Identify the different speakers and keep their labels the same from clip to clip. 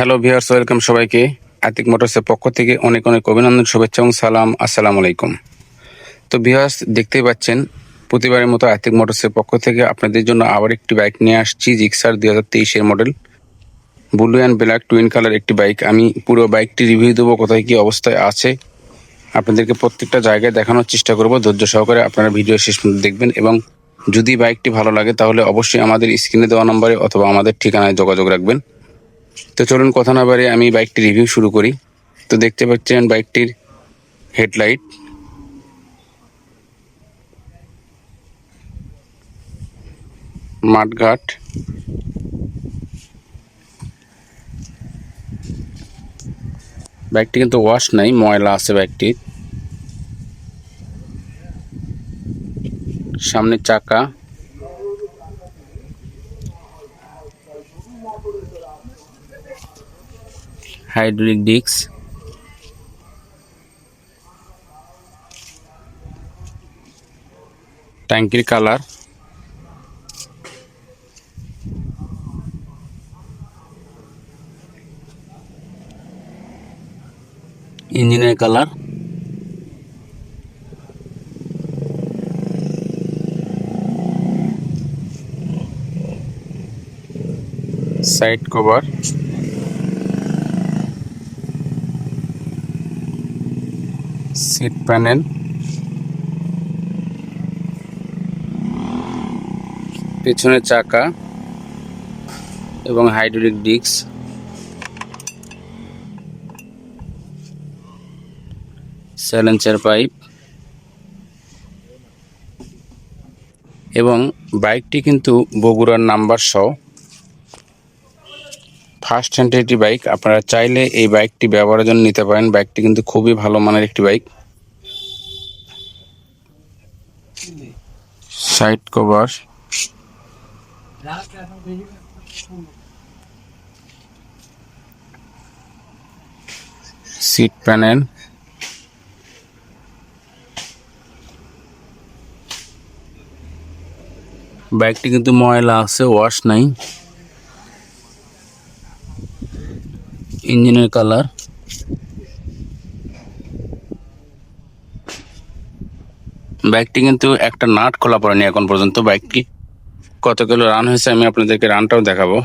Speaker 1: Hello viewers welcome সবাইকে। আতিক মোটরসের পক্ষ থেকে অনেক অনেক অভিনন্দন, শুভেচ্ছা এবং সালাম। আসসালামু আলাইকুম। তো ভিউয়ার্স দেখতেই পাচ্ছেন, প্রতিবারের মতো আতিক মোটরসের পক্ষ থেকে আপনাদের জন্য আবার একটি বাইক নিয়ে আসছি জিক্সার দুই হাজার তেইশের model blue and black twin colour একটি বাইক আমি পুরো বাইকটি রিভিউ দেবো, কোথায় কী অবস্থায় আছে। আপনাদেরকে প্রত্যেকটা জায়গায় দেখানোর চেষ্টা করব, ধৈর্য সহকারে আপনারা ভিডিও শেষ দেখবেন এবং যদি বাইকটি ভালো লাগে, তাহলে অবশ্যই আমাদের স্ক্রিনে দেওয়া নম্বরে অথবা আমাদের ঠিকানায় যোগাযোগ রাখবেন। তো চলুন কথা না বারে আমি বাইকটি রিভিউ শুরু করি। তো দেখতে পাচ্ছেন বাইকটির হেডলাইট মাঠঘাট। বাইকটি কিন্তু ওয়াশ নাই, ময়লা আছে বাইকটির সামনে চাকা। হাইড্রোলিক ডিস্ক ট্যাঙ্কির কালার ইঞ্জিনের colour side cover seat panel. পেছনের চাকা এবং হাইড্রোলিক ডিস্ক। Silencer pipe. এবং বাইকটি কিন্তু বগুড়ার নাম্বার সহ ফার্স্ট হ্যান্ড একটি বাইক আপনারা চাইলে এই বাইকটি ব্যবহারের জন্য নিতে পারেন। বাইকটি কিন্তু খুবই ভালো মানের একটি bike side cover seat panel বাইকটি কিন্তু ময়লা আছে ওয়াশ নাই। ইঞ্জিনের কালার। বাইকটি কিন্তু একটা নাট খোলা পড়েনি এখন পর্যন্ত। বাইকটি কত কিলো রান হয়েছে আমি আপনাদেরকে রানটাও দেখাবো।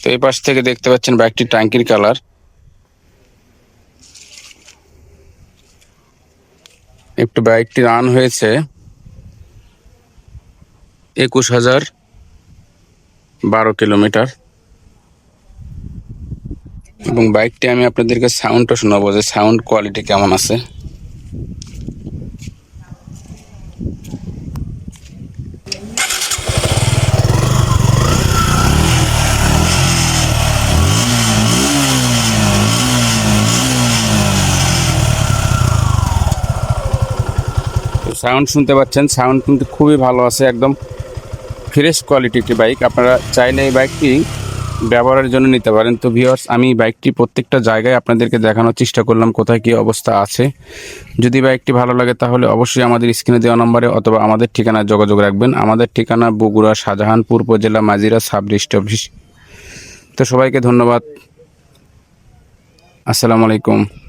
Speaker 1: তো এই পাশ থেকে দেখতে পাচ্ছেন বাইকটি ট্যাঙ্কির কালার। একটু বাইকটি রান হয়েছে। একুশ হাজার বারো কিলোমিটার। এবং বাইকটি আমি আপনাদেরকে সাউন্ডটা শোনাবো যে সাউন্ড কোয়ালিটি কেমন আছে। সাউন্ড শুনতে পাচ্ছেন, সাউন্ড কিন্তু খুবই ভালো আছে, একদম ফ্রেশ কোয়ালিটি একটি বাইক। আপনারা চাইলে এই বাইকটি ব্যবহারের জন্য নিতে পারেন। তো ভিওয়ার্স আমি বাইকটি প্রত্যেকটা জায়গায় আপনাদেরকে দেখানোর চেষ্টা করলাম, কোথায় কী অবস্থা আছে। যদি বাইকটি ভালো লাগে তাহলে অবশ্যই আমাদের স্ক্রিনে দেওয়া নম্বরে অথবা আমাদের ঠিকানায় যোগাযোগ রাখবেন। আমাদের ঠিকানা বগুড়া, শাহজাহানপুর উপজেলা, মাজিরা সাব ডিস্ট অফিস। তো সবাইকে ধন্যবাদ। আসসালামু আলাইকুম।